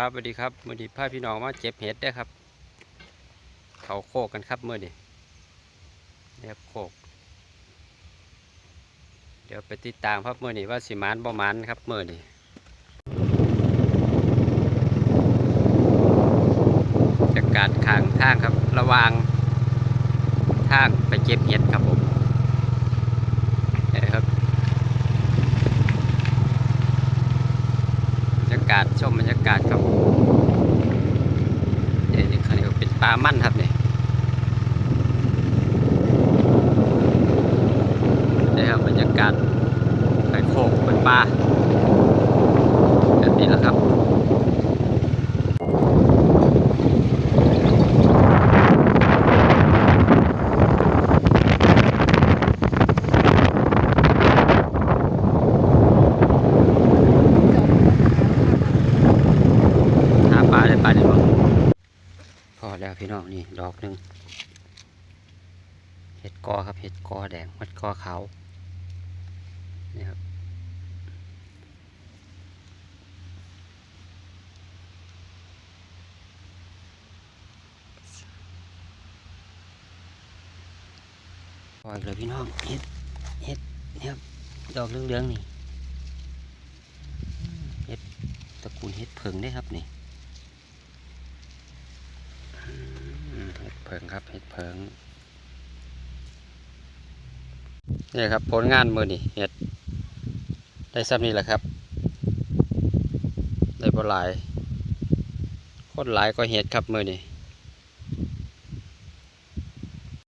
ครับสวัสดีครับมื่อนี้พาพี่น้องมาเจ็บเห็ดได้ครับ เขาโคกกันครับมื่อนี้เรียบโคก เดี๋ยวไปติดตามครับมื่อนี้ว่าสิมานบ่มานครับมื่อนี้จากการขางทางครับระวางทางไปเก็บเห็ดครับผมนี่ครับ บรรยาศชมบรรยากาศครับนี่นี่คันนี้เป็นปลามั่นครับนี่นี่ครับบรรยากาศไปโคกเป็นปลาแบบนี้แหละครับาปลาได้ปลาได้บ่พอแล้วพี่น้องนี่ดอกหนึ่งเห็ดกอครับเห็ดกอแดงเห็ดกอขาวนี่ครับปล่อยเลยพี่น้องเห็ดเห็ดเนี่ยครับดอกเหลืองๆนี่เห็ดตระกูลเห็ดเผิงได้ครับนี่อื มเห็ดเผิงครับเห็ดเพิงนี่ครับผลงานมือนี่เห็ดได้ซ้ำนี่แหละครับ ได้บ่หลายคนหลายก็เห็ดครับมือนี่